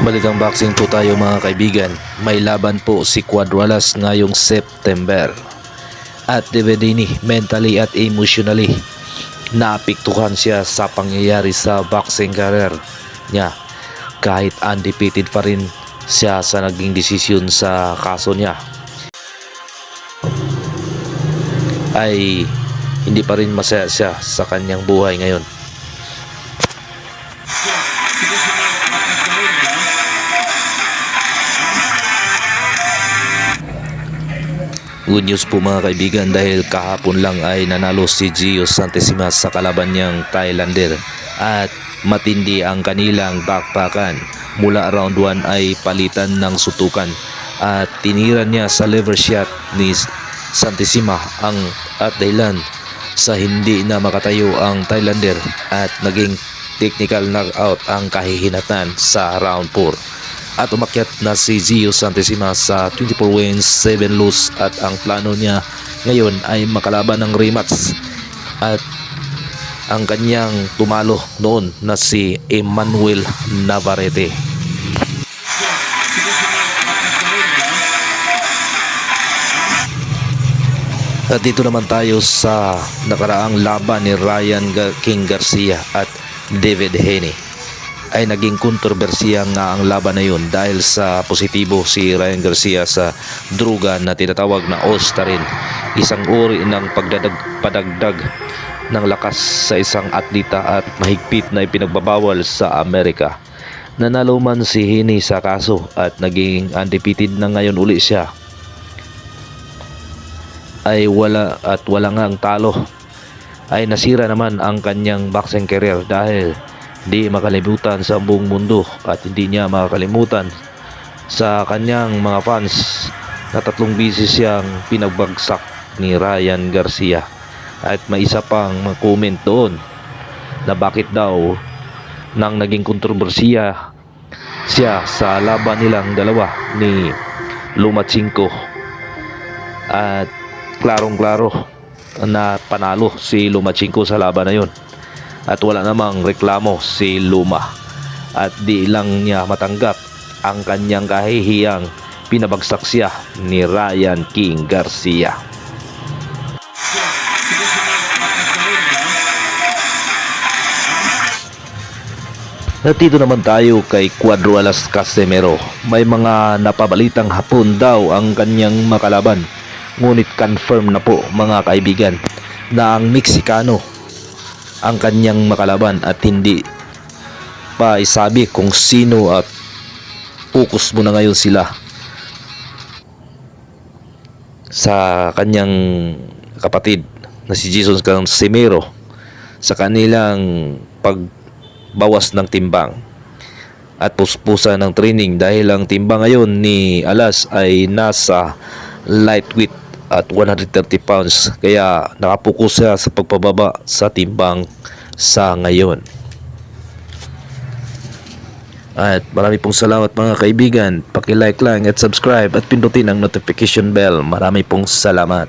Balitang boxing po tayo mga kaibigan. May laban po si Quadralas ngayong September. At Devedini mentally at emotionally naapektuhan siya sa pangyayari sa boxing career niya. Kahit undefeated pa rin siya sa naging desisyon sa kaso niya. Ay hindi pa rin masaya siya sa kanyang buhay ngayon. Good news po mga kaibigan dahil kahapon lang ay nanalo si Gio Santesimas sa kalaban niyang Thailander. At matindi ang kanilang bakbakan. Mula round 1 ay palitan ng sutukan. At tinira niya sa liver shot ni Santesima ang at dahilan sa hindi na makatayo ang Thailander. At naging technical knockout ang kahihinatan sa round 4 at umakyat na si Gio Santesima sa 24 wins, 7 lose. At ang plano niya ngayon ay makalaban ng rematch. At ang kanyang tumalo noon na si Emmanuel Navarrete. At dito naman tayo sa nakaraang laban ni Ryan King Garcia at David Haney ay naging kontrobersiya nga ang laban na yun dahil sa positibo si Ryan Garcia sa druga na tinatawag na Ostarin. Isang uri ng pagdadag ng lakas sa isang atleta at mahigpit na ipinagbabawal sa Amerika. Nanalo man si Hini sa kaso at naging undefeated na ngayon uli siya ay wala at wala nga ang talo ay nasira naman ang kanyang boxing career dahil di makalimutan sa buong mundo at hindi niya makakalimutan sa kanyang mga fans na tatlong bisis siyang pinagbagsak ni Ryan Garcia. At may isa pang comment doon na bakit daw nang naging kontrobersiya siya sa laban nilang dalawa ni Lumachenko at klarong klaro na panalo si Lumachenko sa laban na yon at wala namang reklamo si Luma at di lang niya matanggap ang kanyang kahihiyang pinabagsak siya ni Ryan King Garcia. At dito naman tayo kay Cuadro Alas Casemiro. May mga napabalitang hapon daw ang kanyang makalaban. Ngunit confirm na po mga kaibigan na ang Meksikano ang kanyang makalaban at hindi pa isabi kung sino at focus mo na ngayon sila sa kanyang kapatid na si Jason Casemiro sa kanilang pagbawas ng timbang at puspusa ng training dahil ang timbang ngayon ni Alas ay nasa lightweight at 130 pounds kaya nakapokus siya sa pagpababa sa timbang sa ngayon. At marami pong salamat mga kaibigan. Paki-like lang at subscribe at pindutin ang notification bell. Marami pong salamat.